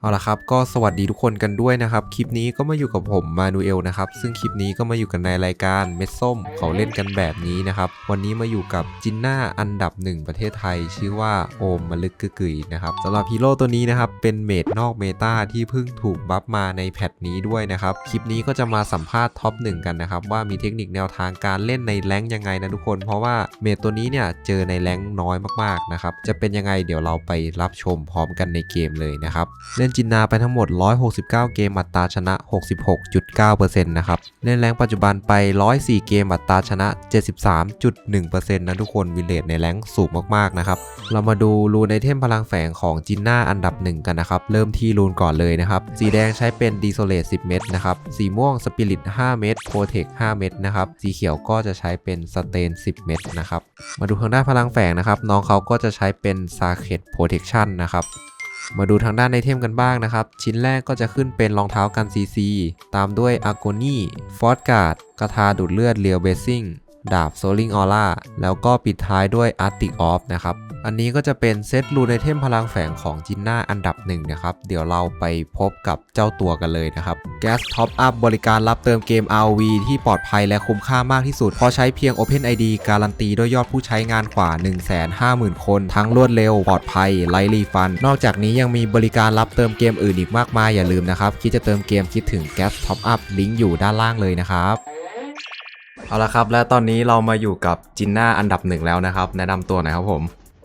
เอาละครับก็สวัสดีทุกคนกันด้วยนะครับ คลิปนี้ก็มาอยู่กับผมมานูเอลนะครับ ซึ่งคลิปนี้ก็มาอยู่กันในรายการเม็ดส้มเขาเล่นกันแบบนี้นะครับ วันนี้มาอยู่กับจินน่าอันดับหนึ่งประเทศไทย ชื่อว่าโอมมลึกกึกยนะครับสำหรับฮีโร่ตัวนี้นะครับ เป็นเมดนอกเมตาที่เพิ่งถูกบัฟมาในแพทนี้ด้วยนะครับ คลิปนี้ก็จะมาสัมภาษณ์ท็อปหนึ่งกันนะครับ ว่ามีเทคนิคแนวทางการเล่นในแรงยังไงนะทุกคน เพราะว่าเมดตัวนี้เนี่ยเจอในแรงน้อยมากๆนะครับจะเป็นยังไงเดี๋ยวเราไปรับชมพร้อมกันในเกมเลยนะครับเล่นจินนาไปทั้งหมด 169 เกมอัตราชนะ 66.9%นะครับ เล่นแรงปัจจุบันไป 104 เกมอัตราชนะ 73.1%นะทุกคนวิเลตในแรงสูงมากๆนะครับ เรามาดูรูนไอเทมพลังแฝงของจินนาอันดับหนึ่งกันนะครับ เริ่มที่รูนก่อนเลยนะครับ สีแดงใช้เป็นดีโซเลต10 เม็ดนะครับ สีม่วงสปิริต5 เม็ดโปรเทค5 เม็ดนะครับ สีเขียวก็จะใช้เป็นสเตน 10 เม็ดนะครับ มาดูทางด้านพลังแฝงนะครับ น้องเขาก็จะใช้เป็นซาเคตโปรเทคชั่นนะครับ มาดูทางด้านไอเทมกันบ้างนะครับ ชิ้นแรกก็จะขึ้นเป็นรองเท้ากันซีซีตามด้วยอาโกนี่ฟอสการ์ดกระทาดูดเลือดเรียวเบสซิ่ง ดาบโซลิงออร่าแล้วก็ปิดท้ายด้วยอาร์ติกออฟนะครับ อันนี้ก็จะเป็นเซตรูนไอเทมพลังแฝงของจินน่าอันดับหนึ่งนะครับ เดี๋ยวเราไปพบกับเจ้าตัวกันเลยนะครับ Gas Top Up บริการรับเติมเกม RV ที่ปลอดภัยและคุ้มค่ามากที่สุดพราะใช้เพียง OpenID การันตีด้วยยอดผู้ใช้งานกว่า 150,000 คน ทั้งรวดเร็ว ปลอดภัยไร้รีฟัน นอกจากนี้ยังมีบริการรับเติมเกมอื่นอีกมากมายอย่าลืมนะครับคิดจะเติมเกมคิดถึง Gas Top Up ลิงก์อยู่ด้านล่างเลยนะครับ เอาละครับ และตอนนี้เรามาอยู่กับจินน่าอันดับหนึ่งแล้วนะครับ แนะนำตัวหน่อยครับผม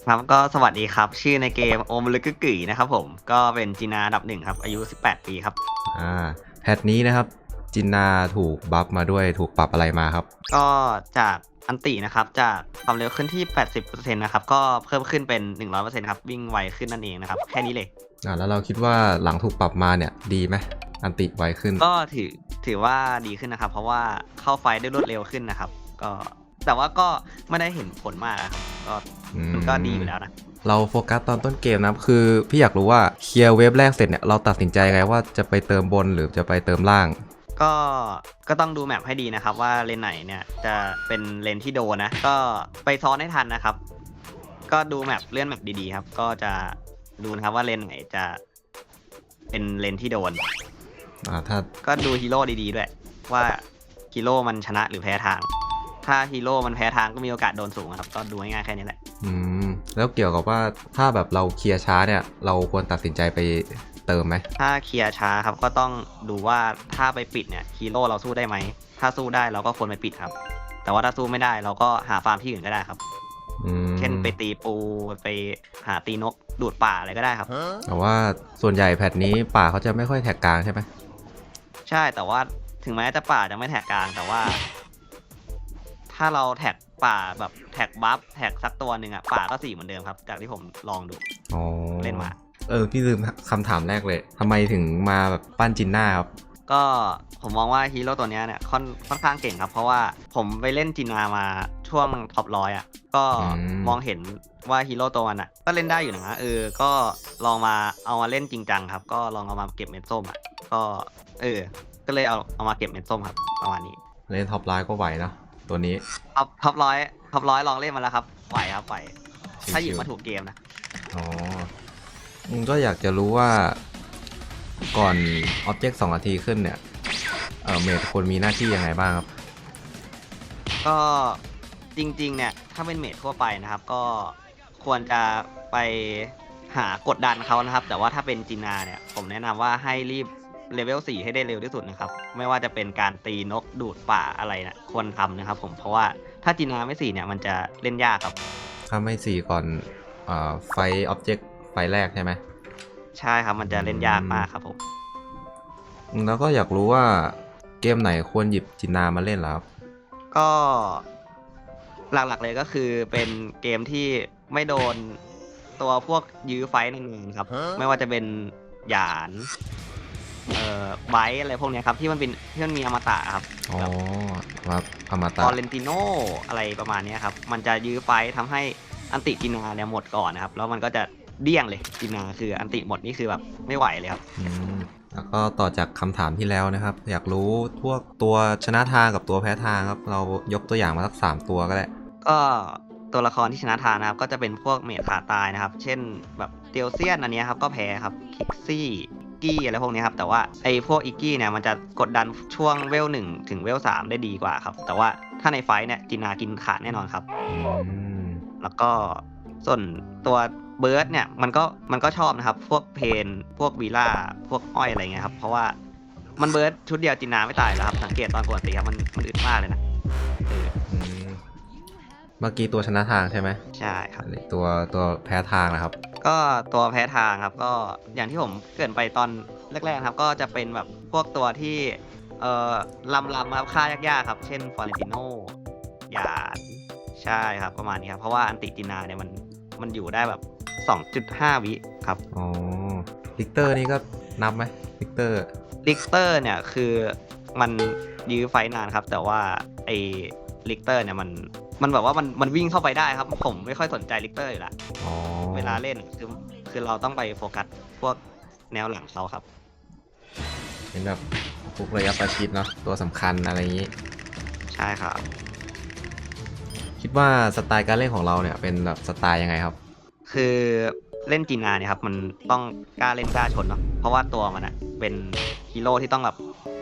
ครับก็สวัสดีครับ ชื่อในเกมโอมลึกกึกกึ๋ยนะครับผมก็เป็นจีนาอันดับหนึ่งครับ อายุ 18 ปีครับ อ่าแพทนี้นะครับ จินนาถูกบัฟมาด้วยถูกปรับอะไรมาครับ ก็จากอันตินะครับ จากความเร็วขึ้นที่ 80%นะครับ ก็เพิ่มขึ้นเป็น 100%ครับ วิ่งไวขึ้นนั่นเองนะครับ แค่นี้เลย อ่าแล้วเราคิดว่าหลังถูกปรับมาเนี่ยดีไหมอันติไวขึ้น ก็ถือถือว่าดีขึ้นนะครับ เพราะว่าเข้าไฟได้รวดเร็วขึ้นนะครับ ก็แต่ว่าก็ไม่ได้เห็นผลมากอะครับก็อืมมันก็ดีอยู่แล้วนะเราโฟกัสตอนต้นเกมนะครับ คือพี่อยากรู้ว่าเคลียร์เวฟแรกเสร็จเนี่ยเราตัดสินใจไงว่าจะไปเติมบนหรือจะไปเติมล่าง ก็ก็ต้องดูแมปให้ดีนะครับ ว่าเลนไหนเนี่ยจะเป็นเลนที่โดนนะ ก็ไปซ้อนให้ทันนะครับ ก็ดูแมปเลื่อนแมปดีๆครับ ก็จะ ดูนะครับว่าเลนไหนจะเป็นเลนที่โดน อ่าถ้าก็ดูฮีโร่ดีๆด้วย ว่าฮีโร่มันชนะหรือแพ้ทาง ถ้าฮีโร่มันแพ้ทางก็มีโอกาสโดนสูงครับ ก็ดูง่ายๆแค่นี้แหละ อืมแล้วเกี่ยวกับว่าถ้าแบบเราเคลียร์ช้าเนี่ย เราควรตัดสินใจไปเติมไหมถ้าเคลียร์ช้าครับก็ต้องดูว่าถ้าไปปิดเนี่ยฮีโร่เราสู้ได้ไหม ถ้าสู้ได้เราก็ควรไปปิดครับ แต่ว่าถ้าสู้ไม่ได้เราก็หาฟาร์มที่อื่นก็ได้ครับอืม เช่นไปตีปูไปหาตีนกดูดป่าอะไรก็ได้ครับ แต่ว่าส่วนใหญ่แพทนี้ป่าเขาจะไม่ค่อยแท็กกลางใช่ไหมใช่แต่ว่าถึงแม้จะป่าจะไม่แท็กกลางแต่ว่า ถ้าเราแท็กป่าแบบแท็กบัฟแท็กสักตัวหนึ่งอะป่าก็สี่เหมือนเดิมครับ จากที่ผมลองดูอ๋อเล่นมา เออพี่ลืมคำถามแรกเลยทำไมถึงมาแบบปั้นจินน่าครับ ก็ผมมองว่าฮีโร่ตัวเนี้ยเนี่ยค่อนค่อนข้างเก่งครับ เพราะว่าผมไปเล่นจินามาช่วงท็อปร้อยอะก็อืม มองเห็นว่าฮีโร่ตัวมันอะก็เล่นได้อยู่นะเออก็ลองมาเอามาเล่นจริงจังครับ ก็ลองเอามาเก็บเม็ดส้มอะก็เออ ก็เลยเอาเอามาเก็บเม็ดส้มครับประมาณนี้เล่นท็อปไลน์ก็ไหวเนอะตัวนี้ท็อปท็อปร้อยท็อปร้อยลองเล่นมาแล้วครับไหวครับไหวถ้าหยิบชิวๆมาถูกเกมนะ อ๋ออืมก็อยากจะรู้ว่า ก่อนอ็อบเจกต์สองนาทีขึ้นเนี่ย เออเมดควรมีหน้าที่ยังไงบ้างครับ ก็จริงๆ เนี่ย ถ้าเป็นเมททั่วไปนะครับ ก็ควรจะไปหากดดันเขานะครับ แต่ว่าถ้าเป็นจินาเนี่ย ผมแนะนำว่าให้รีบเลเวล4ให้ได้เร็วที่สุดนะครับ ไม่ว่าจะเป็นการตีนกดูดป่าอะไรนะควรทำนะครับ ผมเพราะว่าถ้าจินาไม่4เนี่ยมันจะเล่นยากครับ ถ้าไม่สี่ก่อนเอ่อไฟออบเจกต์ไฟแรกใช่ไหม ใช่ครับมันจะเล่นยากมากครับผมอืมแล้วก็อยากรู้ว่าเกมไหนควรหยิบจินนามาเล่นเหรอครับก็หลักๆเลยก็คือเป็นเกมที่ไม่โดนตัวพวกยื้อไฟท์นั่นเองครับ ไม่ว่าจะเป็นหยานเอ่อไบท์อะไรพวกเนี้ยครับ ที่มันเป็นที่มันมีอมตะครับอ๋อแบบครับอมตตะอเรนติโนอะไรประมาณเนี้ยครับ มันจะยื้อไฟท์ทำให้อันติจินาเนี่ยหมดก่อนนะครับ แล้วมันก็จะ เดี้ยงเลยจินาคืออันติหมดนี่คือแบบไม่ไหวเลยครับ อืมแล้วก็ต่อจากคำถามที่แล้วนะครับ อยากรู้พวกตัวชนะทางกับตัวแพ้ทางครับ เรายกตัวอย่างมาสักสามตัวก็ได้ก็ตัวละครที่ชนะทางนะครับ ก็จะเป็นพวกเมทขาตายนะครับ เช่นแบบเตียวเซียนอันเนี้ยครับก็แพ้ครับคิกซี่กี้อะไรพวกนี้ครับ แต่ว่าไอ้พวกอิกกี้เนี่ยมันจะกดดันช่วงเวลหนึ่งถึงเวลสามได้ดีกว่าครับ แต่ว่าถ้าในไฟท์เนี่ยจินากินขาดแน่นอนครับ อืมแล้วก็ส่วนตัว เบิร์ดเนี่ยมันก็มันก็ชอบนะครับ พวกเพนพวกวีล่าพวกอ้อยอะไรเงี้ยครับเพราะว่ามันเบิร์ดชุดเดียวจินาไม่ตายแล้วครับ สังเกตตอนกวนตีครับมันมันอึดมากเลยนะเอออืมเมื่อกี้ตัวชนะทางใช่ไหมใช่ครับอันนี้ตัวตัวแพ้ทางนะครับ ก็ตัวแพ้ทางครับก็อย่างที่ผมเกรินไปตอนแรกๆครับ ก็จะเป็นแบบพวกตัวที่เอ่อลำลำครับฆ่ายากๆครับ เช่นฟอร์เรนติโนหยาดใช่ครับ ประมาณนี้ครับ เพราะว่าอันติจินาเนี่ยมัน มันอยู่ได้แบบ 2.5 วิครับ อ๋อลิกเตอร์นี่ก็นับไหมลิกเตอร์ลิกเตอร์เนี่ยคือมันยื้อไฟนานครับ แต่ว่าไอ้ลิกเตอร์เนี่ยมันมันแบบว่ามันมันวิ่งเข้าไปได้ครับ ผมไม่ค่อยสนใจลิกเตอร์อยู่ละอ๋อเวลาเล่นคือคือเราต้องไปโฟกัสพวกแนวหลังเขาครับเป็นแบบพวกระยะประชิดเนาะตัวสำคัญอะไรอย่างนี้ ใช่ครับ คิดว่าสไตล์การเล่นของเราเนี่ยเป็นแบบสไตล์ยังไงครับ คือเล่นจีนาเนี่ยครับมันต้องกล้าเล่นกล้าชนเนาะเพราะว่าตัวมันอะเป็นฮีโร่ที่ต้องแบบ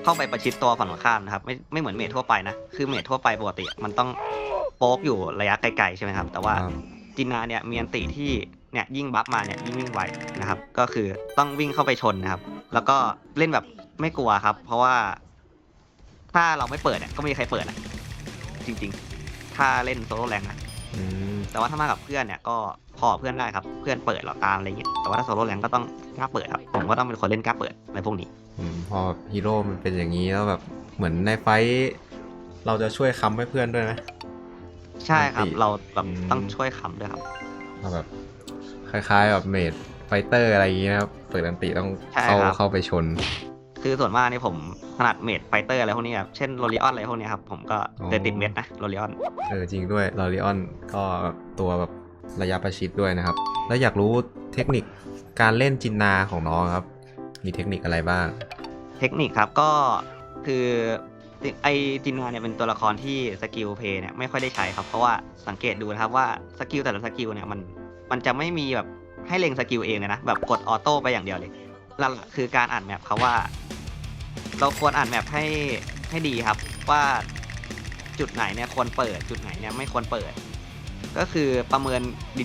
เข้าไปประชิดตัวฝั่งตรงข้ามนะครับไม่ไม่เหมือนเมททั่วไปนะคือเมททั่วไปปกติ มันต้องโป๊กอยู่ระยะไกลๆใช่ไหมครับ แต่ว่าจีนาเนี่ยมีอันติที่เนี่ยยิ่งบัฟมาเนี่ยยิ่งวิ่งไวนะครับ ก็คือต้องวิ่งเข้าไปชนนะครับ แล้วก็เล่นแบบไม่กลัวครับ เพราะว่า ถ้าเราไม่เปิดเนี่ยก็ไม่มีใครเปิดนะจริง ๆ ถ้าเล่นโซโล่แรงนะอืมแต่ว่าถ้ามากับเพื่อนเนี่ยก็พอเพื่อนได้ครับ เพื่อนเปิดเราตามอะไรเงี้ยแต่ว่าถ้าโซโล่แรงก็ต้องกล้าเปิดครับผมก็ต้องเป็นคนเล่นกล้าเปิดอะไรพวกนี้ อืมพอฮีโร่มันเป็นอย่างนี้แล้วแบบเหมือนในไฟท์เราจะช่วยค้ำให้เพื่อนด้วยไหมใช่ครับอันติเราแบบอืมต้องช่วยคำด้วยครับเราแบบคล้ายๆแบบเมดไฟเตอร์อะไรอย่างนี้นะครับเปิดอันติต้องใช่เข้าครับ เข้าไปชน คือส่วนมากนี่ผมถ นัดเมดไฟเตอร์อะไรพวกนี้ครับ เช่นโรลิออนอะไรพวกนี้ครับ ผมก็อ๋อเดินติดเม็ดนะโรลิออน เออจริงด้วยลอริออนก็แบบตัวแบบระยะประชิดด้วยนะครับ แล้วอยากรู้เทคนิคการเล่นจินนาของน้องครับ มีเทคนิคอะไรบ้าง เทคนิคครับก็คือไอจินนาเนี่ยเป็นตัวละครที่สกิลเพย์เนี่ยไม่ค่อยได้ใช้ครับ เพราะว่าสังเกตดูนะครับว่าสกิลแต่ละสกิลเนี่ยมันมันจะไม่มีแบบให้เล็งสกิลเองเลยนะแบบกดออโต้ไปอย่างเดียวเลยหลักๆคือการอ่านแมปเขาว่า เราควรอ่านแมปให้ให้ดีครับ ว่าจุดไหนเนี่ยควรเปิดจุดไหนเนี่ยไม่ควรเปิด ก็คือประเมิน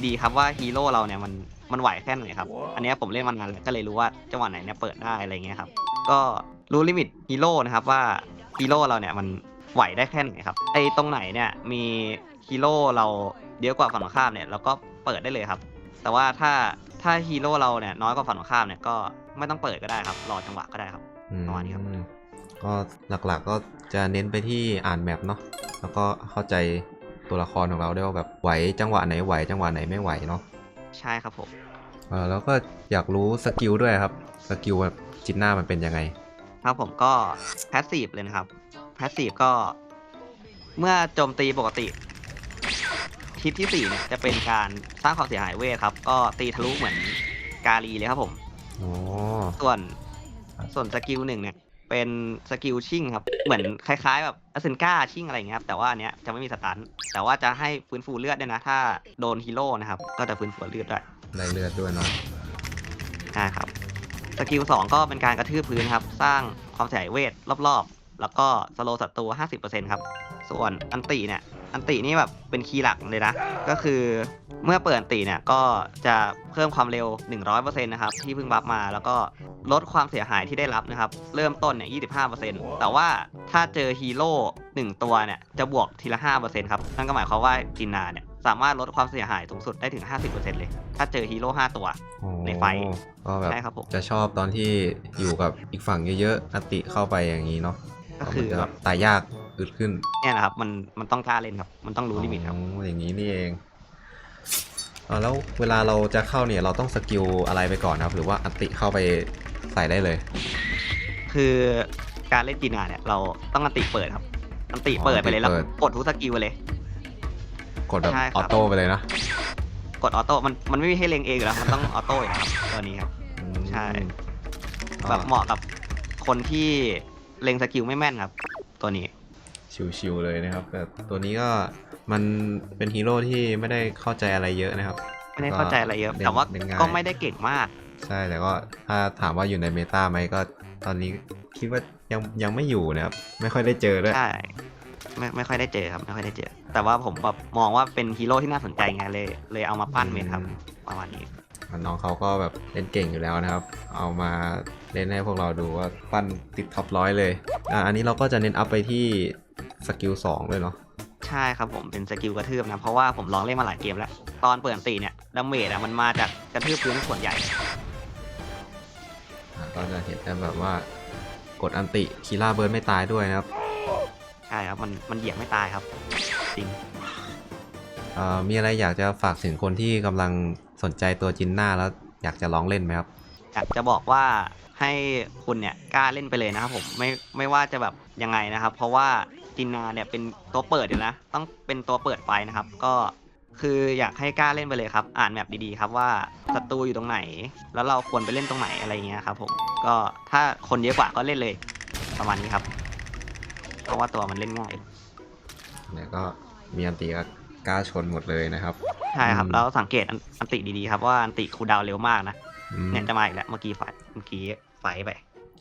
ดีๆครับว่าฮีโร่เราเนี่ยมันมันไหวแค่ไหนครับ อันเนี้ยผมเล่นมานานแล้วก็เลยรู้ว่าจังหวะไหนเนี่ยเปิดได้อะไรเงี้ยครับ ก็รู้ลิมิตฮีโร่นะครับว่าฮีโร่เราเนี่ยมันไหวได้แค่ไหนครับไอ้ตรงไหนเนี่ยมีฮีโร่เราเยอะกว่าฝั่งตรงข้ามเนี่ยเราก็เปิดได้เลยครับ แต่ว่าถ้าถ้าฮีโร่เราเนี่ยน้อยกว่าฝั่งตรงข้ามเนี่ยก็ไม่ต้องเปิดก็ได้ครับ รอจังหวะก็ได้ครับอืม ประมาณนี้ครับก็หลักๆก็จะเน้นไปที่อ่านแมปเนาะแล้วก็เข้าใจตัวละครของเราได้วยว่าแบบไหวจังหวะไหนไหวจังหวะไหนไม่ไหวเนาะใช่ครับผมเออแล้วก็อยากรู้สกิลด้วยครับสกิลแบบจินนามันเป็นยังไง ครับผมก็แพสซีฟเลยนะครับแพสซีฟก็ เมื่อโจมตีปกติทิศที่สี่เนี่ยจะเป็นการสร้างความเสียหายเวทครับ ก็ตีทะลุเหมือนกาลีเลยครับผมอ๋อส่วน ส่วนสกิลหนึ่งเนี่ยเป็นสกิลชิ่งครับ เหมือนคล้ายๆแบบอเซนก้าชิ่งอะไรอย่างเงี้ยครับแต่ว่าอันเนี้ยจะไม่มีสตันแต่ว่าจะให้ฟื้นฟูเลือดด้วยนะ ถ้าโดนฮีโร่นะครับ ก็จะฟื้นฟูเลือดด้วยได้เลือดด้วยเนาะใช่ครับสกิลสองก็เป็นการกระทืบพื้นครับ สร้างความเสียหายเวทรอบๆ แล้วก็สโลศัตรู50%ครับ ส่วนอันติเนี่ย อันตินี่แบบเป็นคีย์หลักเลยนะ ก็คือ เมื่อเปิดอันติเนี่ยก็จะเพิ่มความเร็ว 100%นะครับที่เพิ่งบัฟมาแล้วก็ลดความเสียหายที่ได้รับนะครับ เริ่มต้นเนี่ย 25%แต่ว่าถ้าเจอฮีโร่1ตัวเนี่ยจะบวกทีละ 5%ครับ นั่นก็หมายความว่าจินนาเนี่ยสามารถลดความเสียหายสูงสุดได้ถึง 50%เลย ถ้าเจอฮีโร่5ตัวอ๋อในไฟท์ก็แบบใช่ครับผมจะชอบตอนที่อยู่กับอีกฝั่งเยอะๆอันติเข้าไปอย่างนี้เนาะก็คือมันจะแบแบบบตายยากอึดขึ้นเนี่ยนะครับมันมันต้องกล้าเล่นครับ มันต้องรู้ลิมิตครับอ๋ออย่างนี้นี่เองเออแล้วเวลาเราจะเข้าเนี่ยเราต้องสกิลอะไรไปก่อนครับ หรือว่าอันติเข้าไปใส่ได้เลย คือการเล่นจีนาเนี่ยเราต้องอันติเปิดครับ อันติเปิดไปเลยแล้วอันติเปิดกดทุกสกิลไปเลย กดแบบใช่คอรัอบโต้ไปเลยนะกดออโต้มันมันไม่มีให้เล็งเองอยู่แล้วมันต้องออโต้อยู่แล้วครับตัวนี้ครับอืมใช่ก็แบบเหมาะกับคนที่เล็งสกิลไม่แม่นครับ ตัวนี้ ชิวๆเลยนะครับแต่ตัวนี้ก็ มันเป็นฮีโร่ที่ไม่ได้เข้าใจอะไรเยอะนะครับไม่ได้เข้าใจอะไรเยอะเล่นแต่ว่าเล่นง่ายก็ไม่ได้เก่งมาก ใช่แต่ก็ถ้าถามว่าอยู่ในเมตาไหมก็ตอนนี้คิดว่ายังยังไม่อยู่นะครับ ไม่ค่อยได้เจอด้วยใช่ไม่ไม่ค่อยได้เจอครับ ไม่ค่อยได้เจอ แต่ว่าผมแบบมองว่าเป็นฮีโร่ที่น่าสนใจไงเลย เลยเอามาปั้นเมทครับประมาณนี้น้องเขาก็แบบเล่นเก่งอยู่แล้วนะครับ เอามาเล่นให้พวกเราดูว่าปั้นติดท็อปร้อยเลย อะอันนี้เราก็จะเน้นอัพไปที่สกิล2เลยเนาะ ใช่ครับผมเป็นสกิลกระทืบนะเพราะว่าผมลองเล่นมาหลายเกมแล้ว ตอนเปิดอันตีเนี่ยดาเมจอะมันมาจากกระทืบพื้นส่วนใหญ่ อะก็จะเห็นได้แบบว่ากดอันติคีล่าเบิร์นไม่ตายด้วยนะครับใช่ครับมันมันเหยียบไม่ตายครับ จริง เอ่อมีอะไรอยากจะฝากถึงคนที่กำลังสนใจตัวจินน่าแล้วอยากจะลองเล่นไหมครับ อยากจะบอกว่าให้คุณเนี่ยกล้าเล่นไปเลยนะครับผมไม่ไม่ว่าจะแบบยังไงนะครับ เพราะว่า จินนาเนี่ยเป็นตัวเปิดอยู่นะ ต้องเป็นตัวเปิดไฟนะครับ ก็คืออยากให้กล้าเล่นไปเลยครับ อ่านแมปดีๆครับว่าศัตรูอยู่ตรงไหน แล้วเราควรไปเล่นตรงไหนอะไรเงี้ยครับผม ก็ถ้าคนเยอะกว่าก็เล่นเลย ประมาณนี้ครับ เพราะว่าตัวมันเล่นง่ายแล้วก็มีอันติก็กล้าชนหมดเลยนะครับใช่ครับอืมแล้วสังเกตอันอันติดีๆครับว่าอันติคูลดาวน์เร็วมากนะ อืมเนี่ยจะมาอีกแล้วเมื่อกี้ไฟเมื่อกี้ไฟไป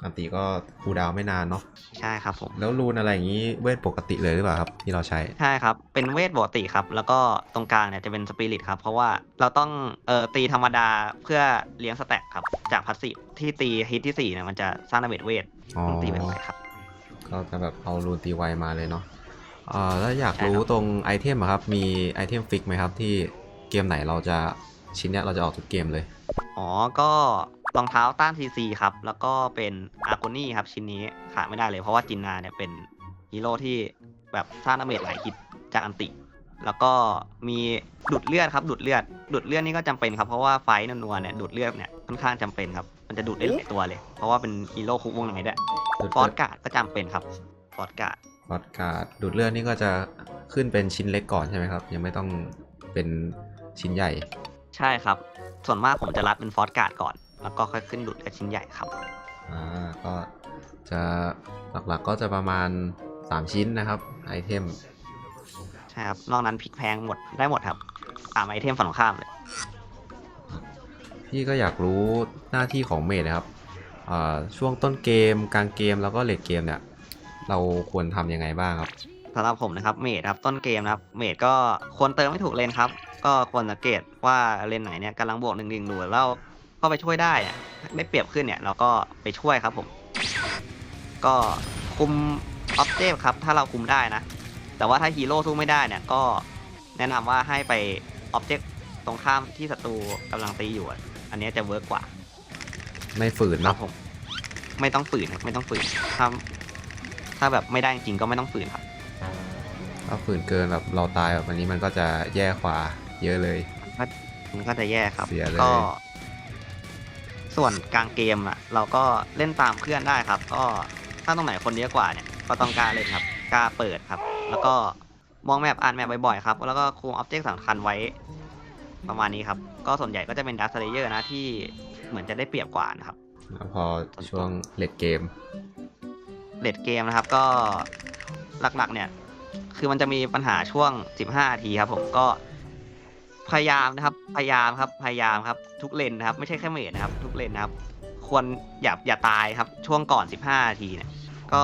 อันติก็คูลดาวน์ไม่นานเนาะใช่ครับผม แล้วรูนอะไรอย่างนี้เวทปกติเลยหรือเปล่าครับ ที่เราใช้ใช่ครับ เป็นเวทปกติครับ แล้วก็ตรงกลางเนี่ยจะเป็นสปิริตครับ เพราะว่าเราต้องเอ่อตีธรรมดาเพื่อเลี้ยงสแต็กครับ จากพัสซีฟที่ตีฮิตที่4เนี่ยมันจะสร้างดาเมจเวทอ๋อต้องตีไปไหครับ ก็จะแบบเอารูนตีไวมาเลยเนาะเอ่อแล้วอยากใช่ครับรู้ตรงไอเทมอะครับ มีไอเทมฟิกไหมครับ ที่เกมไหนเราจะชิ้นเนี้ยเราจะออกทุกเกมเลย อ๋อ ก็ รองเท้าต้านซีซีครับ แล้วก็เป็นอาร์โกนี่ครับชิ้นนี้ขาดไม่ได้เลย เพราะว่าจินนาเนี่ยเป็นฮีโร่ที่แบบสร้างดาเมจหลายฮิตจากอันติ แล้วก็มีดูดเลือดครับดูดเลือดดูดเลือดนี่ก็จำเป็นครับ เพราะว่าไฟท์นัวๆเนี่ยดูดเลือดเนี่ยค่อนข้างจำเป็นครับ มันจะดูดได้หลายตัวเลย เพราะว่าเป็นฮีโร่คุกวงไหนด้วยดูดฟอเลืสอดการ์ดก็จำเป็นครับฟอสการ์ดฟอดการ์ดดูดเลือดนี่ก็จะขึ้นเป็นชิ้นเล็กก่อนใช่ไหมครับ ยังไม่ต้องเป็นชิ้นใหญ่ ใช่ครับ ส่วนมากผมจะรัดเป็นฟอสการ์ดก่อน แล้วก็ค่อยขึ้นดูดเลือดชิ้นใหญ่ครับ อ่าก็จะหลักๆก็จะประมาณ 3 ชิ้นนะครับไอเทมใช่ครับนอกนั้นพลิกแพงหมดได้หมดครับตามไอเทมฝั่งตรงข้ามเลยพี่ก็อยากรู้หน้าที่ของเมดนะครับอ่าช่วงต้นเกมกลางเกมแล้วก็เลดเกมเนี่ย เราควรทำยังไงบ้างครับสำหรับผมนะครับเมดครับต้นเกมนะครับเมดก็ควรเติมไม่ถูกเลนครับ ก็ควรสังเกตว่าเลนไหนเนี่ยกำลังบวกหนึ่งหนึ่งดูแล้ว ก็ไปช่วยได้อะได้เปรียบขึ้นเนี่ยเราก็ไปช่วยครับผม ก็คุมออบเจกต์ครับ ถ้าเราคุมได้นะ แต่ว่าถ้าฮีโร่สู้ไม่ได้เนี่ยก็แนะนำว่าให้ไปออบเจกต์ตรงข้ามที่ศัตรูกำลังตีอยู่อะอันเนี้ยจะเวิร์กกว่า ไม่ฝืนครัเนาะบผม ไม่ต้องฝืนครับไม่ต้องฝืนถ้าถ้าแบบไม่ได้จริงๆก็ไม่ต้องฝืนครับถ้าฝืนเกินแบบเราตายแบบอันนี้มันก็จะแย่กว่าเยอะเลยมันก็จะแย่ครับเสียเลยก็ ส่วนกลางเกมอะเราก็เล่นตามเพื่อนได้ครับ ก็ถ้าตรงไหนคนเยอะกว่าเนี่ยก็ต้องกล้าเล่นครับกล้าเปิดครับ แล้วก็มองแมปอ่านแมปบ่อยๆครับแล้วก็คุมออบเจกต์สำคัญไว้ประมาณนี้ครับ ก็ส่วนใหญ่ก็จะเป็นดักสเลเยอร์นะที่เหมือนจะได้เปรียบกว่านะครับแล้วพอช่วงเลดเกมเลดเกมนะครับก็หลักๆเนี่ย คือมันจะมีปัญหาช่วง 15นาทีครับผมก็ พยายามนะครับ พยายามครับ พยายามครับ ทุกเลนนะครับ ไม่ใช่แค่เมดนะครับ ทุกเลนนะครับ ควรอย่าอย่าตายครับ ช่วงก่อน 15นาทีเนี่ย ก็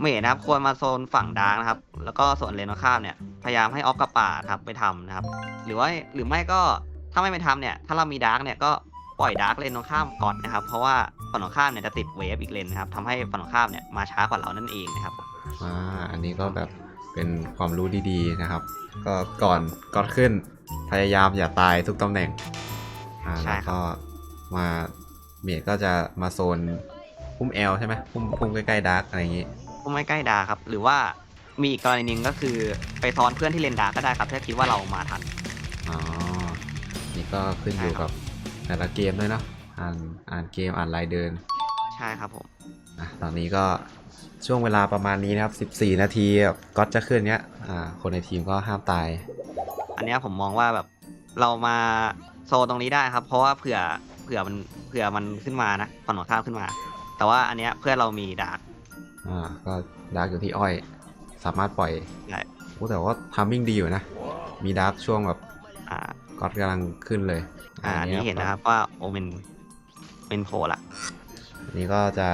เมดนะครับ ควรมาโซนฝั่งดาร์กนะครับ แล้วก็ส่วนเลนตรงข้ามเนี่ย พยายามให้ออฟกับป่าครับไปทำนะครับ หรือว่าหรือไม่ก็ถ้าไม่ไปทำเนี่ย ถ้าเรามีดาร์กเนี่ยก็ปล่อยดาร์กเลนตรงข้ามก่อนนะครับ เพราะว่าฝั่งตรงข้ามเนี่ยจะติดเวฟอีกเลนนะครับทำให้ฝั่งตรงข้ามเนี่ยมาช้ากว่าเรานั่นเองนะครับ อ่า อันนี้ก็แบบเป็นความรู้ดีๆนะครับ ก็ก่อนก่อนขึ้น พยายามอย่าตายทุกตำแหน่งอ่าใช่แล้วครับ ก็มาเมียก็จะมาโซนพุ่มแอลใช่ไหมพุ่มพุ่มใกล้ๆดาร์กอะไรอย่างงี้ก็ไม่ใกล้ดาร์กครับ หรือว่ามีอีกกรณีหนึงก็คือไปซ้อนเพื่อนที่เลนดาร์กก็ได้ครับถ้าคิดว่าเรามาทัน อ๋อ นี่ก็ขึ้นอยู่ใช่ครักับบแต่ละเกมด้วยเนาะ อ่านอ่านเกมอ่านลายเดิน ใช่ครับผม อะตอนนี้ก็ช่วงเวลาประมาณนี้นะครับ 14 นาทีก็จะขึ้นเนี้ย อ่า คนในทีมก็ห้ามตาย อันเนี้ยผมมองว่าแบบเรามาโซนตรงนี้ได้ครับ เพราะว่าเผื่อเผื่อมันเผื่อมันขึ้นมานะฝั่งตรงข้ามขึ้นมา แต่ว่าอันเนี้ยเพื่อนเรามีดาร์กอ่าก็ดาร์กอยู่ที่อ้อย สามารถปล่อยได้โอ้แต่ว่าทามมิ่งดีอยู่นะ มีดาร์กช่วงแบบอ่าก็อดกำลังขึ้นเลยอ่าอันนี้เห็นนะครับว่าโอเมนเป็นโผล่ละอันนี้ก็จะ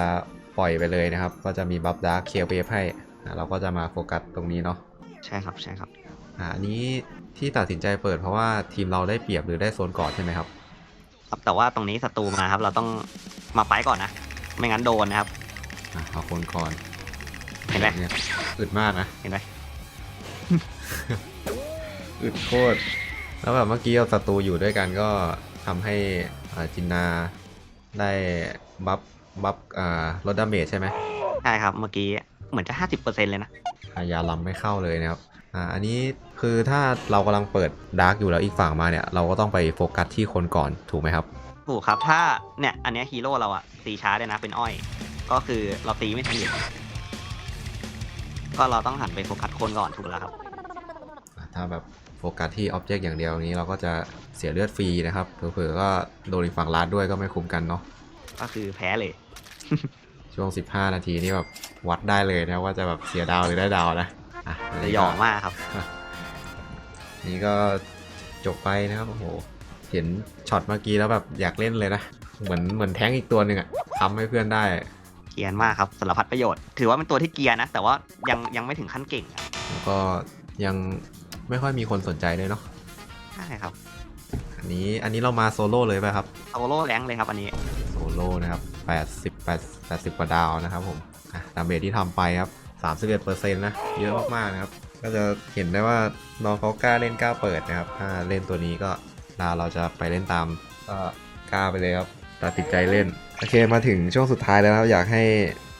ปล่อยไปเลยนะครับ ก็จะมีบัฟดาร์คเคลียร์เวฟให้อะเราก็จะมาโฟกัสตรงนี้เนาะใช่ครับใช่ครับอ่าอันนี้ ที่ตัดสินใจเปิดเพราะว่าทีมเราได้เปรียบหรือได้โซนก่อนใช่ไหมครับ ครับแต่ว่าตรงนี้ศัตรูมาครับ เราต้องมาไปก่อนนะ ไม่งั้นโดนนะครับอะเอาคนก่อนเห็นไหมเนี่ยอึดมากนะ เห็นไหมอึดโคตร แล้วแบบเมื่อกี้เอาศัตรูอยู่ด้วยกันก็ทำให้อ่าจินนาได้บัฟบัฟอ่าลดดาเมจใช่ไหมใช่ครับ เมื่อกี้เหมือนจะห้าสิบเปอร์เซ็นเลยนะ อายาลำไม่เข้าเลยนะครับ อ่าอันนี้คือถ้าเรากำลังเปิดดาร์กอยู่แล้วอีกฝั่งมาเนี่ย เราก็ต้องไปโฟกัสที่คนก่อนถูกไหมครับ ถูกครับถ้าเนี่ยอันเนี้ยฮีโร่เราอะตีช้าด้วยนะเป็นอ้อย ก็คือเราตีไม่ทันอยู่ก็เราต้องหันไปโฟกัสคนก่อนถูกแล้วครับ ถ้าแบบโฟกัสที่อ็อบเจกต์อย่างเดียวนี้เราก็จะเสียเลือดฟรีนะครับเผลอๆก็โดนอีกฝั่งลัดด้วยก็ไม่คุ้มกันเนาะก็คือแพ้เลย ช่วง 15 นาทีนี่แบบวัดได้เลยนะว่าจะแบบเสียดาวหรือได้ดาวนะ อะอันจะนี้หยก็องมากครับ นี่ก็จบไปนะครับ โอ้โห เห็นช็อตเมื่อกี้แล้วแบบอยากเล่นเลยนะ เหมือนเหมือนแท้งอีกตัวหนึ่งอะทำให้เพื่อนได้ เกรียนมากครับสารพัดประโยชน์ ถือว่าเป็นตัวที่เกรียร์นะ แต่ว่ายังยังไม่ถึงขั้นเก่งอะแล้วก็ยังไม่ค่อยมีคนสนใจเลยเนาะ ใช่ครับ อันนี้อันนี้เรามาโซโล่เลยป่ะครับ โซโล่แรงเลยครับอันนี้ โซโล่นะครับ80 8 80กว่าดาวนะครับผมอะดาเมจที่ทำไปครับ 31%นะเยอะมากๆนะครับ ก็จะเห็นได้ว่าน้องเขากล้าเล่นกล้าเปิดนะครับถ้าเล่นตัวนี้ก็ดาวเราจะไปเล่นตามก็กล้าไปเลยครับตัดสินใจเล่น โอเคมาถึงช่วงสุดท้ายแล้วนะครับอยากให้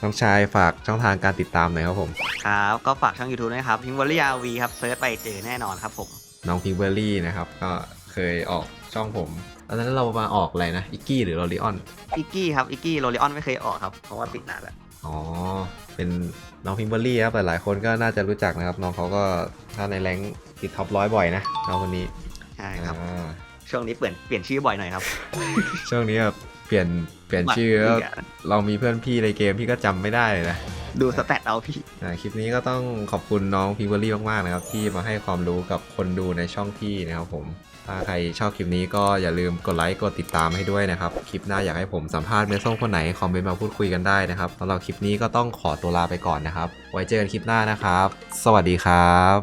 น้องชายฝากช่องทางการติดตามหน่อยครับผมครับก็ฝากช่อง YouTube ด้วยนะครับพิงวอลลี่อาวีครับเซิร์ชไปเจอแน่นอนครับผมน้องพิงเบอร์รี่นะครับก็เคยออกช่องผมตอนนั้นเรามาออกอะไรนะอิกกี้หรือโรลิออนอิกกี้ครับอิกกี้โรลิออนไม่เคยออกครับเพราะว่าติดนานแล้ว อ๋อ เป็นน้องพิงเบอร์รี่ครับ หลายๆคนก็น่าจะรู้จักนะครับ น้องเขาก็ถ้าในแรงค์ติดท็อปร้อยบ่อยนะ น้องคนนี้ ใช่ครับอ่าช่วงนี้เปลี่ยนเปลี่ยนชื่อบ่อยหน่อยครับ ช่วงนี้แบบเปลี่ยนเปลี่ยนชื่อแล้วบัตรพี่ะเรามีเพื่อนพี่ในเกมพี่ก็จำไม่ได้เลยนะ ดูสแตทเอาพี่อ่าคลิปนี้ก็ต้องขอบคุณน้องพิงเบอร์รี่มากๆนะครับ ที่มาให้ความรู้กับคนดูในช่องพี่นะครับผม ถ้าใครชอบคลิปนี้ก็อย่าลืมกดไลค์กดติดตามให้ด้วยนะครับ คลิปหน้าอยากให้ผมสัมภาษณ์เมส้มคนไหนคอมเมนต์มาพูดคุยกันได้นะครับสำหรับคลิปนี้ก็ต้องขอตัวลาไปก่อนนะครับ ไว้เจอกันคลิปหน้านะครับ สวัสดีครับ